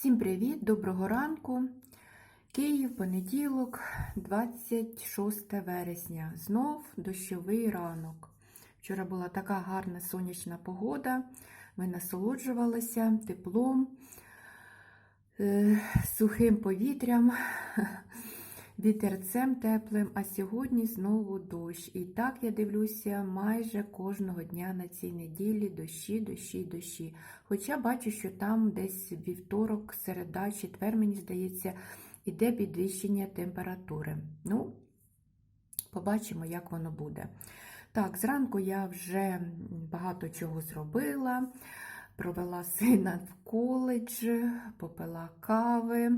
Всім привіт, доброго ранку. Київ, понеділок, 26 вересня. Знов дощовий ранок. Вчора була така гарна сонячна погода. Ми насолоджувалися теплом, е, сухим повітрям, вітерцем теплим, а сьогодні знову дощ. І так я дивлюся майже кожного дня на цій неділі дощі, дощі, дощі. Хоча бачу, що там десь вівторок, середа, четвер, мені здається, іде підвищення температури. Ну, побачимо, як воно буде. Так, зранку я вже багато чого зробила. Провела сина в коледж, попила кави,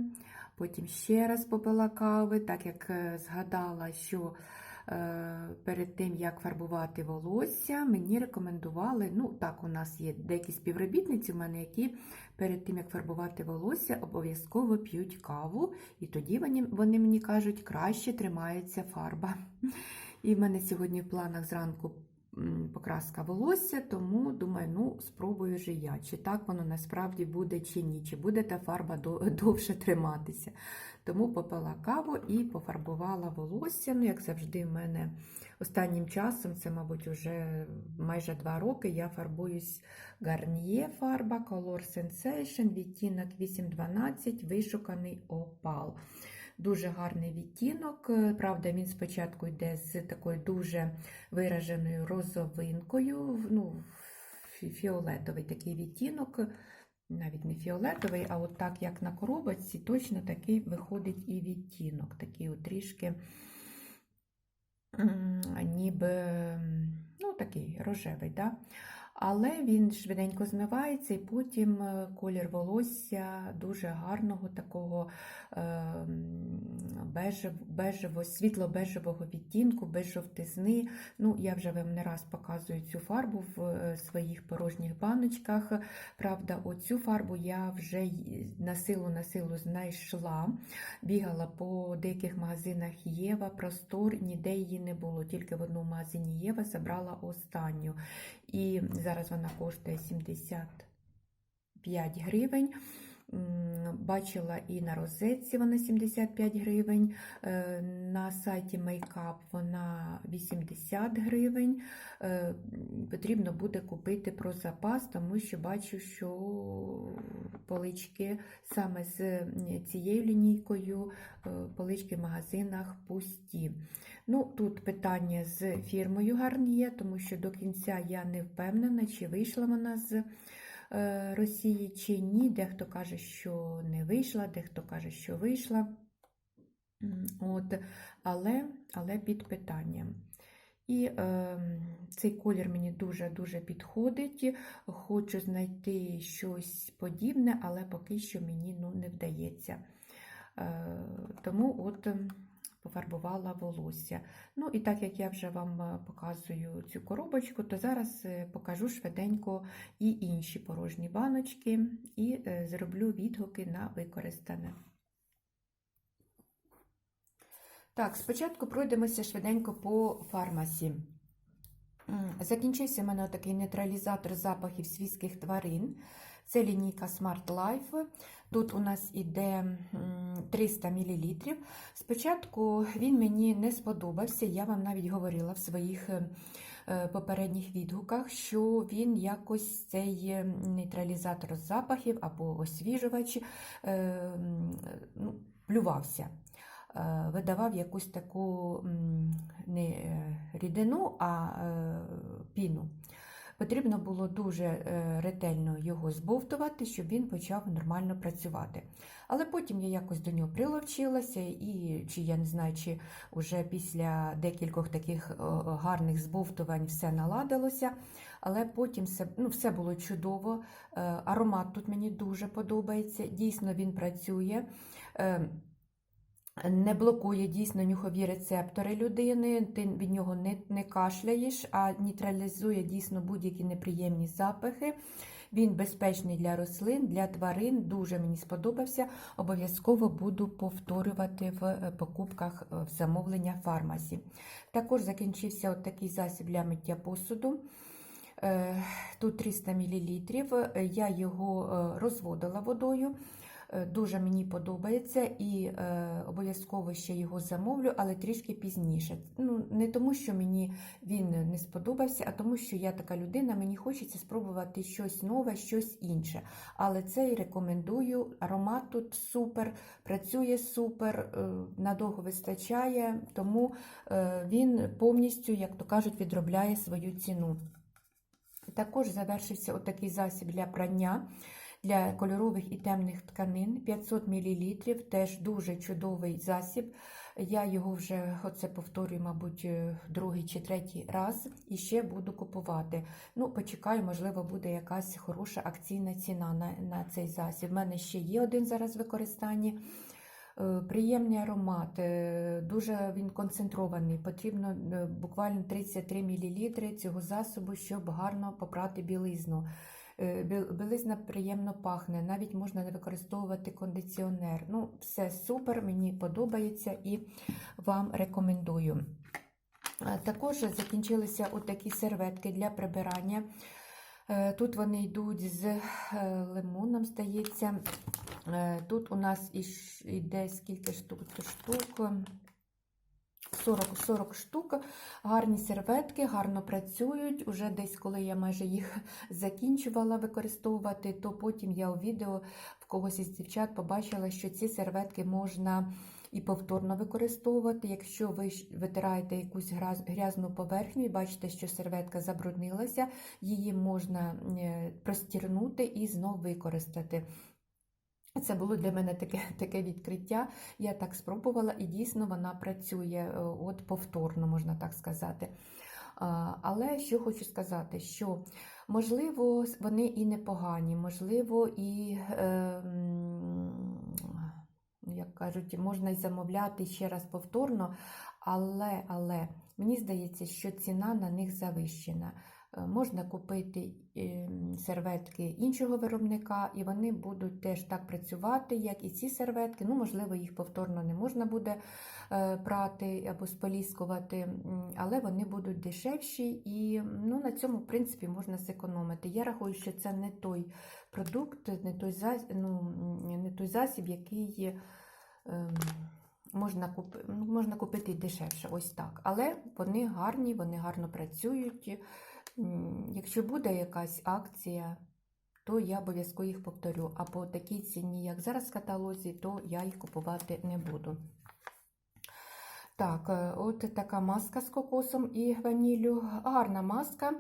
потім ще раз попила кави, так як е, згадала, що е, перед тим, як фарбувати волосся, мені рекомендували, ну так, у нас є деякі співробітниці у мене, які перед тим, як фарбувати волосся, обов'язково п'ють каву, і тоді вони, вони мені кажуть, краще тримається фарба. І в мене сьогодні в планах зранку покраска волосся, тому думаю, ну спробую же я, чи так воно насправді буде, чи ні, чи буде та фарба довше триматися. Тому попила каву і пофарбувала волосся. Ну, як завжди, в мене останнім часом, це, мабуть, вже майже два роки, я фарбуюсь Garnier фарба Color Sensation, відтінок 812, вишуканий опал. Дуже гарний відтінок. Е, Правда, він спочатку йде з такою дуже вираженою розовинкою, ну, фіолетовий такий відтінок, навіть не фіолетовий, а от так, як на коробочці, точно такий виходить і відтінок, такий от трішки ніби ну, такий рожевий. Да? Але він швиденько змивається, і потім е, колір волосся дуже гарного такого е, бежево, світло-бежевого відтінку, без жовтизни. Ну, я вже вам не раз показую цю фарбу в е, своїх порожніх баночках. Правда, оцю фарбу я вже на силу на силу знайшла. Бігала по деяких магазинах Єва, Простор, ніде її не було, тільки в одному магазині Єва забрала останню. І зараз вона коштує 75 гривень. Бачила і на розетці вона 75 гривень, е, на сайті Makeup вона 80 гривень. Е, Потрібно буде купити про запас, тому що бачу, що полички саме з цією лінійкою, е, полички в магазинах пусті. Ну, Тут питання з фірмою Гарніє, тому що до кінця я не впевнена, чи вийшла вона з е, Росії, чи ні. Дехто каже, що не вийшла, дехто каже, що вийшла. От, але, але під питанням. І е, цей колір мені дуже-дуже підходить. Хочу знайти щось подібне, але поки що мені ну, не вдається. Е, тому от пофарбувала волосся. Ну і так як я вже вам е, показую цю коробочку, то зараз е, покажу швиденько і інші порожні баночки, і е, зроблю відгуки на використане. Так, спочатку пройдемося швиденько по фармасі. Закінчився в мене такий нейтралізатор запахів свійських тварин. Це лінійка Smart Life. Тут у нас іде 300 мл. Спочатку він мені не сподобався, я вам навіть говорила в своїх е, е, попередніх відгуках, що він якось цей е, нейтралізатор запахів або освіжувач е, ну, плювався. Е, Видавав якусь таку не е, рідину, а е, піну. Потрібно було дуже ретельно його збовтувати, щоб він почав нормально працювати. Але потім я якось до нього приловчилася, і чи я не знаю, чи вже після декількох таких гарних збовтувань все наладилося. Але потім все, ну, все було чудово. Аромат тут мені дуже подобається. Дійсно, він працює. Не блокує дійсно нюхові рецептори людини, ти від нього не, не кашляєш, а нейтралізує дійсно будь-які неприємні запахи. Він безпечний для рослин, для тварин. Дуже мені сподобався. Обов'язково буду повторювати в е, покупках е, в замовлення фармасі. Також закінчився от такий засіб для миття посуду. Е, Тут 300 мл. Я його розводила водою. Е, Дуже мені подобається і е, обов'язково ще його замовлю, але трішки пізніше. Ну, не тому, що мені він не сподобався, а тому, що я така людина, мені хочеться спробувати щось нове, щось інше. Але цей рекомендую. Аромат тут супер, працює супер, е, надовго вистачає, тому е, він повністю, як то кажуть, відробляє свою ціну. Також завершився отакий засіб для прання для кольорових і темних тканин 500 мл, теж дуже чудовий засіб. Я його вже оце повторюю, мабуть, е, другий чи третій раз і ще буду купувати. Ну, почекаю, можливо, буде якась хороша акційна ціна на, на цей засіб. У мене ще є один зараз в використанні. Е, Приємний аромат, е, дуже він концентрований. Потрібно буквально 33 мл цього засобу, щоб гарно попрати білизну. Е, Білизна приємно пахне, навіть можна не використовувати кондиціонер. Ну, все супер, мені подобається і вам рекомендую. Також закінчилися отакі серветки для прибирання. Е, Тут вони йдуть з е, лимоном, здається. Е, Тут у нас іде скільки? Штук. 40, 40 штук, гарні серветки, гарно працюють. Уже десь, коли я майже їх закінчувала використовувати, то потім я у відео в когось із дівчат побачила, що ці серветки можна і повторно використовувати. Якщо ви витираєте якусь грязну поверхню і бачите, що серветка забруднилася, її можна е, простірнути і знов використати. Це було для мене таке, таке відкриття. Я так спробувала, і дійсно вона працює е, от повторно, можна так сказати. Але що хочу сказати, що можливо вони і непогані, можливо, і, е, як кажуть, можна й замовляти ще раз повторно, але, але мені здається, що ціна на них завищена. Е, Можна купити е, серветки іншого виробника, і вони будуть теж так працювати, як і ці серветки. Ну, можливо, їх повторно не можна буде е, прати або споліскувати, але вони будуть дешевші, і ну, на цьому, в принципі, можна зекономити. Я рахую, що це не той продукт, не той засіб, ну, не той засіб який. ем, Можна, куп... ну, можна купити дешевше, ось так. Але вони гарні, вони гарно працюють. Якщо буде якась акція, то я обов'язково їх повторю. А по такій ціні, як зараз в каталозі, то я їх купувати не буду. Так, е, от така маска з кокосом і ваніллю. Гарна маска,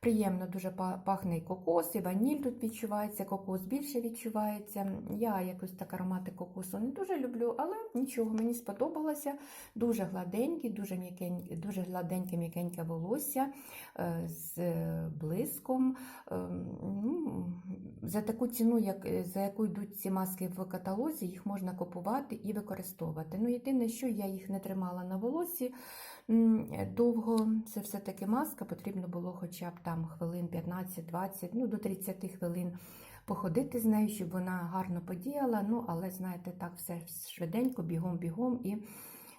приємно дуже пахне і кокос, і ваніль тут відчувається, кокос більше відчувається. Я якось так аромати кокосу не дуже люблю, але нічого, мені сподобалося. Дуже гладенький, дуже, м'якенький, дуже гладеньке м'якеньке волосся е, з е, блиском. Ем, ну, За таку ціну, як, е, за яку йдуть ці маски в каталозі, їх можна купувати і використовувати. Ну, єдине, що я їх не тримала на волосі довго. Це все-таки маска, потрібно було хоча б там хвилин 15-20, ну до 30 хвилин походити з нею, щоб вона гарно подіяла. Ну, але знаєте, так все швиденько, бігом-бігом. І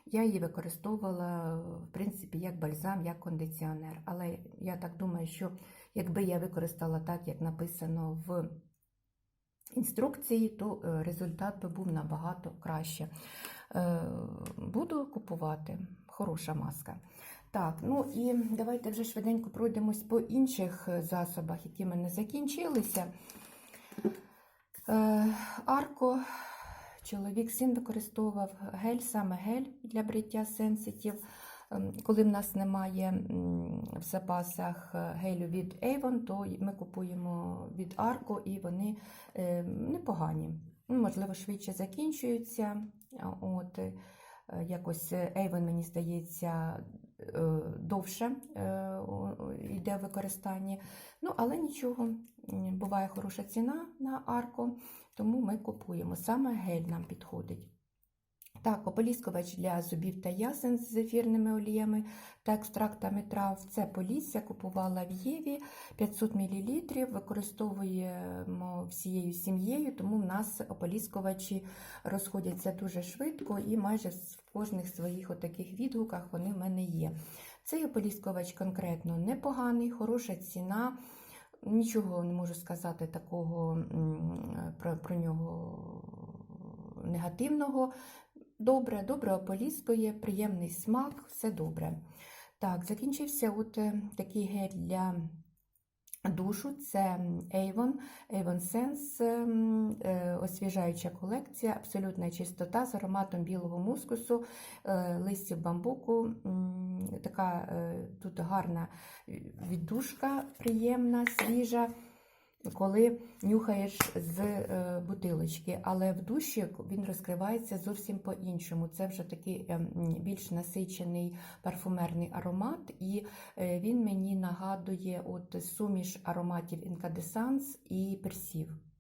я її використовувала, в принципі, як бальзам, як кондиціонер. Але я так думаю, що якби я використала так, як написано в інструкції, то е, результат би був набагато краще. Е, Буду купувати. Хороша маска. Так, ну і давайте вже швиденько пройдемось по інших е, засобах, які в мене закінчилися. Е, Арко, чоловік син використовував гель, саме гель для бриття сенситів. Ем, Коли в нас немає в запасах е, гелю від Avon, то ми купуємо від Arco і вони е, непогані. Ну, Можливо, швидше закінчуються. От, якось Avon, мені здається, е, довше е, йде в використанні. Ну, але нічого, буває хороша ціна на арку, тому ми купуємо. Саме гель нам підходить. Так, ополіскувач для зубів та ясен з ефірними оліями та екстрактами трав. Це полісся купувала в Єві 500 мл, використовуємо всією сім'єю, тому в нас ополіскувачі розходяться дуже швидко і майже в кожних своїх отаких відгуках вони в мене є. Цей ополіскувач конкретно непоганий, хороша ціна. Нічого не можу сказати такого про, про нього негативного. Добре, добре ополіскує, приємний смак, все добре. Так, закінчився от е, такий гель для душу. Це Avon, Avon Sense, ем, е, освіжаюча колекція, абсолютна чистота з ароматом білого мускусу, е, листів бамбуку. Така тут гарна віддушка, приємна, свіжа. Коли нюхаєш з е, бутилочки, але в душі він розкривається зовсім по-іншому. Це вже такий ем, більш насичений парфумерний аромат, і е, він мені нагадує от суміш ароматів інкадесанс і персів.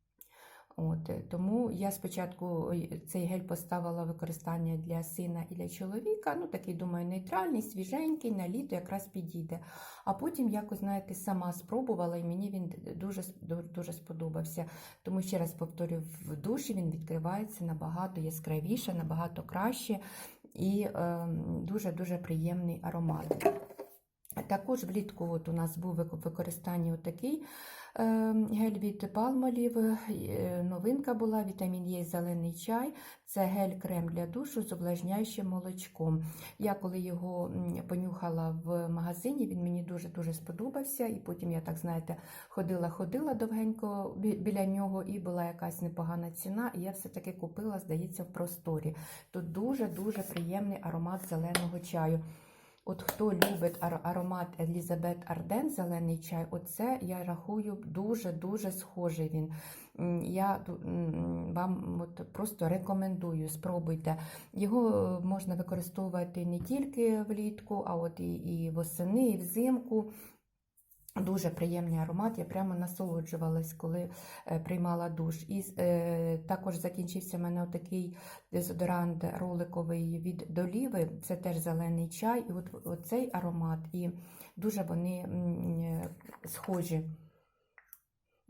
От, е, тому я спочатку цей гель поставила використання для сина і для чоловіка. Ну, такий, думаю, нейтральний, свіженький, на літо якраз підійде. А потім, якось, знаєте, сама спробувала, і мені він дуже, дуже сподобався. Тому ще раз повторю, в душі він відкривається набагато яскравіше, набагато краще і е, дуже-дуже приємний аромат. Також влітку от у нас був вик- в використанні отакий е, гель від палмолів. Е, Новинка була вітамін Є зелений чай. Це гель-крем для душу з увлажняючим молочком. Я коли його понюхала в магазині, він мені дуже-дуже сподобався. І потім я так, знаєте, ходила-ходила довгенько біля нього, і була якась непогана ціна. І я все-таки купила, здається, в просторі. Тут дуже-дуже приємний аромат зеленого чаю. От хто любить ар- аромат Елізабет Арден, зелений чай, оце я рахую дуже-дуже схожий він. Я вам от просто рекомендую, спробуйте. Його е, можна використовувати не тільки влітку, а от і, і восени, і взимку. Дуже приємний аромат, я прямо насолоджувалась, коли е, приймала душ. І е, також закінчився в мене такий дезодорант роликовий від доліви, це теж зелений чай, і от, цей аромат, і дуже вони е, схожі.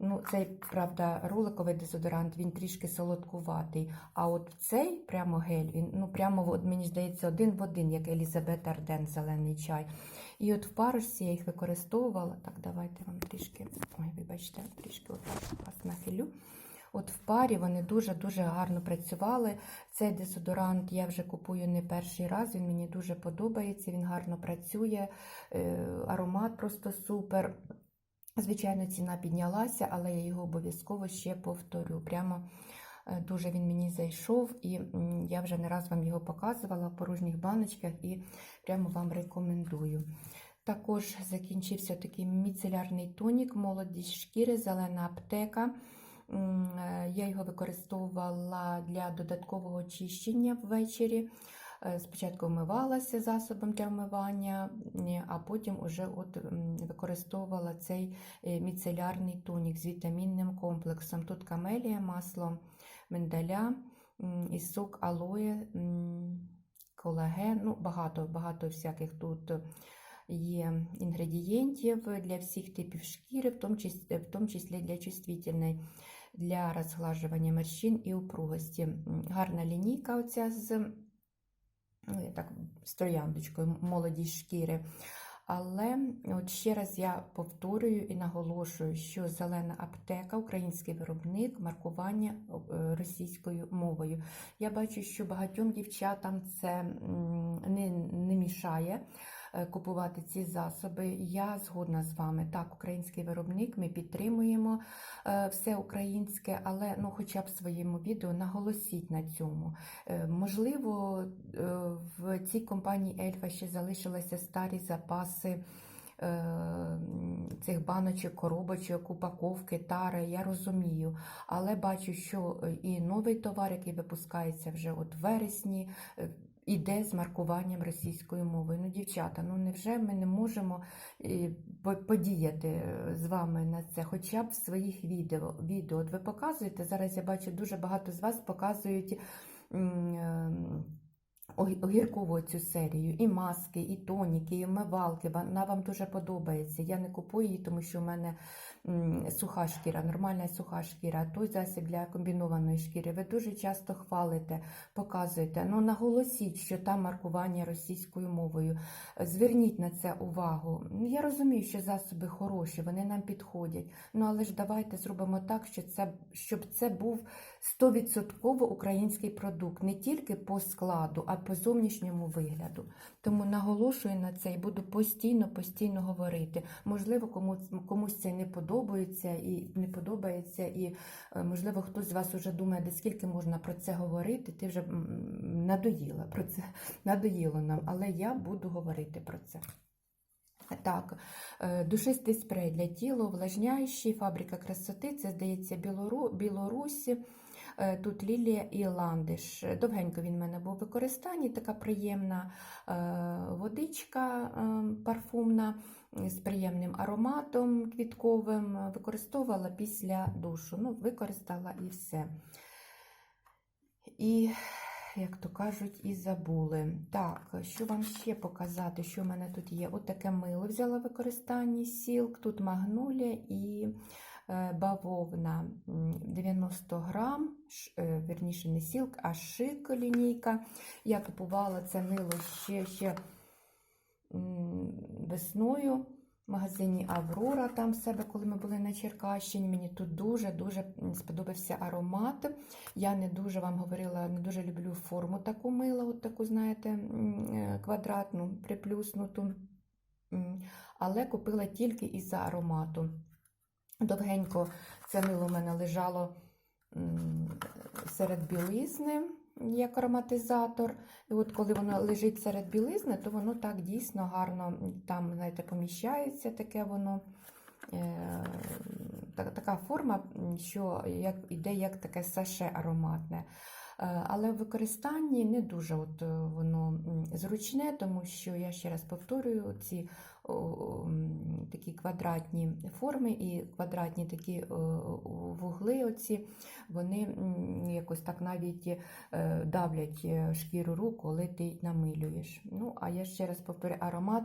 Ну, цей, правда, роликовий дезодорант, він трішки солодкуватий. А от цей прямо гель, він ну прямо от, мені здається, один в один, як Елізабет Арден, зелений чай. І от в парочці я їх використовувала. Так, давайте вам трішки, ой, вибачте, трішки отак вас нахилю. От в парі вони дуже-дуже гарно працювали. Цей дезодорант я вже купую не перший раз, він мені дуже подобається, він гарно працює, е, аромат просто супер. Звичайно, ціна піднялася, але я його обов'язково ще повторю. Прямо е, дуже він мені зайшов, і я вже не раз вам його показувала в порожніх баночках і прямо вам рекомендую. Також закінчився такий міцелярний тонік, молодість шкіри, зелена аптека. Е, Я його використовувала для додаткового очищення ввечері. Е, Спочатку вмивалася засобом для вмивання, а потім уже от використовувала цей е, міцелярний тонік з вітамінним комплексом. Тут камелія, масло миндаля і сок алоє, колаген, ну багато, багато всяких тут є інгредієнтів для всіх типів шкіри, в тому числі, в тому числі для чувствительної, для розглажування морщин і упругості. Гарна лінійка оця з так, з трояндочкою молоді шкіри. Але от ще раз я повторюю і наголошую, що зелена аптека, український виробник, маркування е, російською мовою. Я бачу, що багатьом дівчатам це не, не мішає купувати ці засоби. Я згодна з вами. Так, український виробник, ми підтримуємо е, все українське, але ну, хоча б в своєму відео наголосіть на цьому. Е, Можливо, е, в цій компанії Ельфа ще залишилися старі запаси е, цих баночок, коробочок, упаковки, тари, я розумію. Але бачу, що е, і новий товар, який випускається вже от вересні, е, іде з маркуванням російською мовою. Ну, дівчата, ну невже ми не можемо е, подіяти е, з вами на це, хоча б в своїх відео. відео. От ви показуєте, зараз я бачу, дуже багато з вас показують. Огіркову цю серію, і маски, і тоніки, і вмивалки. Вона вам дуже подобається. Я не купую її, тому що в мене суха шкіра, нормальна суха шкіра. Той засіб для комбінованої шкіри. Ви дуже часто хвалите, показуєте. Ну наголосіть, що там маркування російською мовою. Зверніть на це увагу. Ну, Я розумію, що засоби хороші, вони нам підходять. Ну але ж давайте зробимо так, що це, щоб це був 100% український продукт, не тільки по складу, а по зовнішньому вигляду. Тому наголошую на це і буду постійно, постійно говорити. Можливо, комусь, комусь це не подобається і не подобається, і е, можливо хтось з вас вже думає, де скільки можна про це говорити. Ти вже надоїла про це, надоїло нам, але я буду говорити про це. Так, е, душистий спрей для тіла, увлажняючий, фабрика красоти, це, здається, Білору... Білорусі. Е, Тут лілія і ландиш. Довгенько він в мене був в використанні, така приємна е, водичка е, парфумна з приємним ароматом квітковим. Використовувала після душу. Ну, використала і все. І як то кажуть, і забули. Так, що вам ще показати, що в мене тут є? От таке мило взяла в використанні сілк, тут магнолія і бавовна 90 грам, е, верніше не сілк, а шик лінійка. Я купувала це мило ще, ще весною в магазині Аврора, там себе, коли ми були на Черкащині. Мені тут дуже-дуже сподобався аромат. Я не дуже вам говорила, не дуже люблю форму таку мила, от таку, знаєте, е, квадратну, приплюснуту. Але купила тільки із-за аромату. Довгенько це мило в мене лежало серед білизни, як ароматизатор. І от коли воно лежить серед білизни, то воно так дійсно гарно там, знаєте, поміщається таке воно. Е, така форма, що як, іде як таке саше ароматне. Е, Але в використанні не дуже от е, воно зручне, тому що я ще раз повторюю, ці такі квадратні форми і квадратні такі о, вугли, оці, вони якось так навіть е, давлять е, шкіру рук, коли ти намилюєш. Ну, а я ще раз повторю, аромат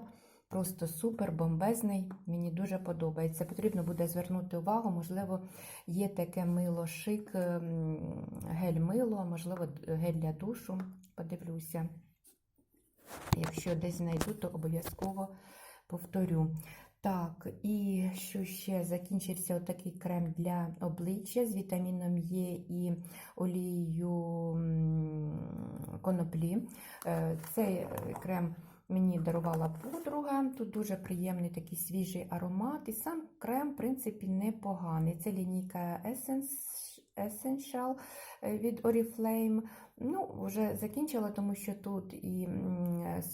просто супер бомбезний. Мені дуже подобається. Потрібно буде звернути увагу, можливо, є таке мило шик, ем, гель-мило, можливо, гель для душу. Подивлюся. Якщо десь знайду, то обов'язково повторю. Так, і що ще закінчився отакий крем для обличчя з вітаміном Е і олією коноплі. Е, Цей е, крем мені дарувала подруга. Тут дуже приємний такий свіжий аромат. І сам крем, в принципі, непоганий. Це лінійка Essential е, від Oriflame. Ну, вже закінчила, тому що тут і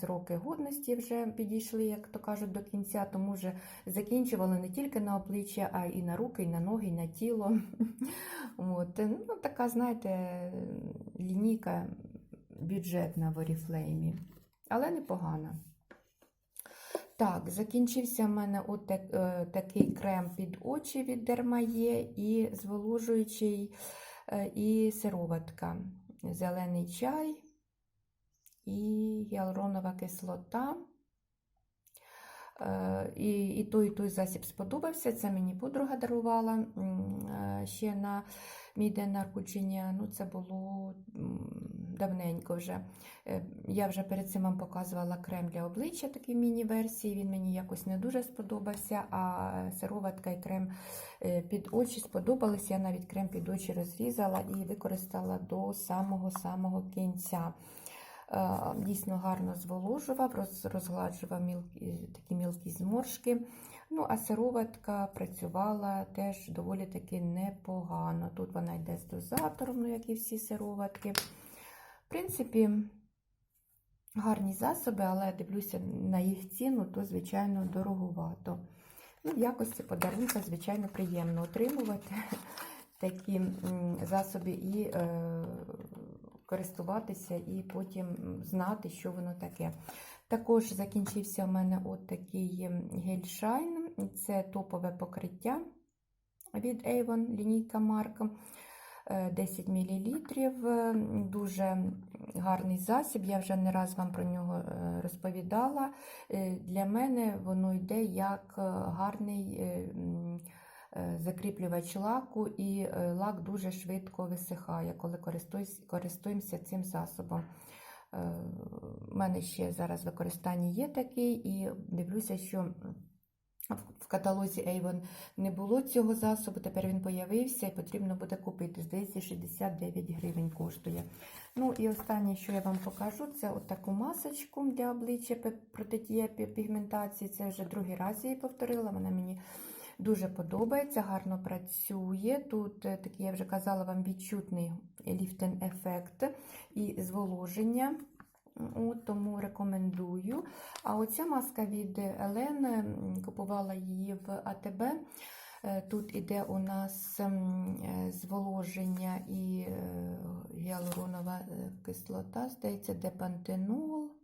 сроки годності вже підійшли, як то кажуть, до кінця, тому вже закінчувала не тільки на обличчя, а і на руки, і на ноги, і на тіло. От. Ну, така, знаєте, лінійка бюджетна в Oriflame, але непогана. Так, закінчився в мене от е, такий крем під очі від Дермає і зволожуючий е, і сироватка. Зелений чай і гіалуронова кислота. Е, І, і той, і той засіб сподобався. Це мені подруга дарувала е, ще на мій день народження. Ну, це було давненько вже. Е, Я вже перед цим вам показувала крем для обличчя, такий міні-версії. Він мені якось не дуже сподобався, а сироватка і крем під очі сподобались. Я навіть крем під очі розрізала і використала до самого-самого кінця. Е, Дійсно гарно зволожував, розгладжував мілкі, такі мілкі зморшки. Ну, а сироватка працювала теж доволі таки непогано. Тут вона йде з дозатором, ну, як і всі сироватки. В принципі, гарні засоби, але дивлюся на їх ціну, то, звичайно, дороговато. Ну, в якості подарунка, звичайно, приємно отримувати такі засоби і е, користуватися, і потім знати, що воно таке. Також закінчився у мене от такий гель-шайн. Це топове покриття від Avon, лінійка марка. е, 10 мл. Дуже гарний засіб. Я вже не раз вам про нього е, розповідала. Е, Для мене воно йде як е, гарний закріплювач лаку, і е, лак дуже швидко висихає, коли користуємося цим засобом. У мене ще зараз в використанні є такий, і дивлюся, що в каталозі Avon не було цього засобу, тепер він появився і потрібно буде купити. Здається, 69 гривень коштує. Ну і останнє, що я вам покажу, це таку масочку для обличчя протидія пігментації. Це вже другий раз я її повторила. Вона мені дуже подобається, гарно працює. Тут е, такий, я вже казала вам, відчутний ліфтинг ефект і зволоження. От, тому рекомендую. А оця маска від Елен, купувала її в АТБ. Е, Тут іде у нас е, зволоження і гіалуронова кислота, здається, депантенол.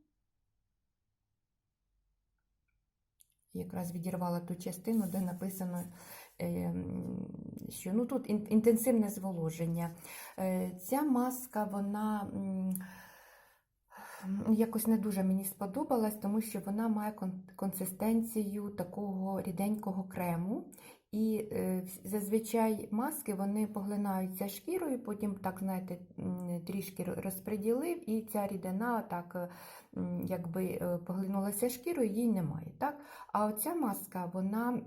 Якраз відірвала ту частину, де написано, е, що ну, тут інтенсивне зволоження. Е, Ця маска, вона. Ну, Якось не дуже мені сподобалась, тому що вона має консистенцію такого ріденького крему. І е, зазвичай маски вони поглинаються шкірою, потім, так, знаєте, трішки ро- розподілив, і ця рідина так е, якби е, поглинулася шкірою, її немає. Так? А оця маска, вона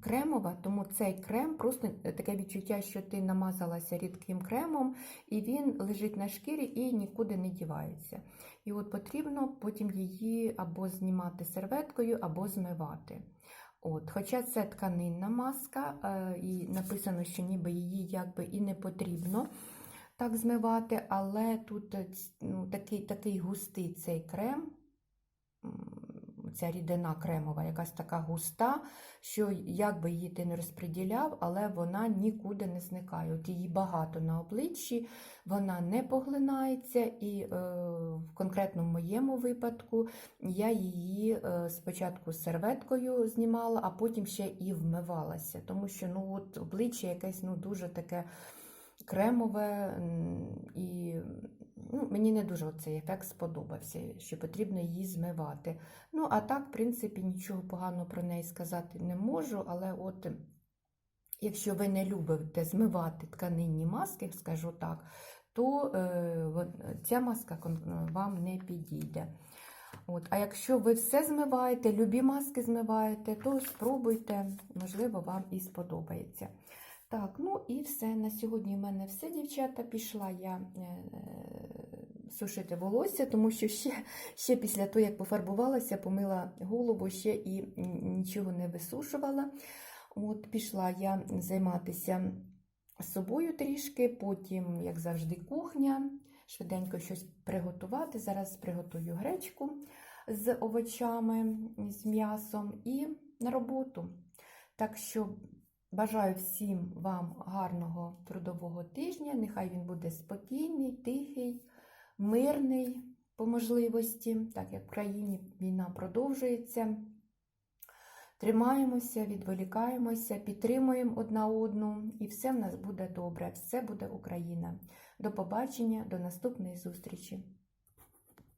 кремова, тому цей крем просто таке відчуття, що ти намазалася рідким кремом, і він лежить на шкірі і нікуди не дівається. І от потрібно потім її або знімати серветкою, або змивати. От, хоча це тканинна маска, е, і написано, що ніби її якби і не потрібно так змивати, але тут е, ну, такий, такий густий цей крем, ця рідина кремова, якась така густа, що як би її ти не розподіляв, але вона нікуди не зникає. От її багато на обличчі, вона не поглинається, і е, в конкретному моєму випадку я її е, спочатку серветкою знімала, а потім ще і вмивалася, тому що ну, от обличчя якесь ну, дуже таке кремове, і ну, мені не дуже цей ефект сподобався, що потрібно її змивати. Ну, а так, в принципі, нічого поганого про неї сказати не можу, але от. Якщо ви не любите змивати тканинні маски, скажу так, то е, ця маска вам не підійде. От. А якщо ви все змиваєте, любі маски змиваєте, то спробуйте, можливо, вам і сподобається. Так, ну і все. На сьогодні в мене все, дівчата. Пішла я е, сушити волосся, тому що ще, ще після того, як пофарбувалася, помила голову ще і нічого не висушувала. От пішла я займатися собою трішки, потім, як завжди, кухня, швиденько щось приготувати. Зараз приготую гречку з овочами, з м'ясом і на роботу. Так що бажаю всім вам гарного трудового тижня. Нехай він буде спокійний, тихий, мирний по можливості, так як в країні війна продовжується. Тримаємося, відволікаємося, підтримуємо одна одну, і все в нас буде добре, все буде Україна. До побачення, до наступної зустрічі!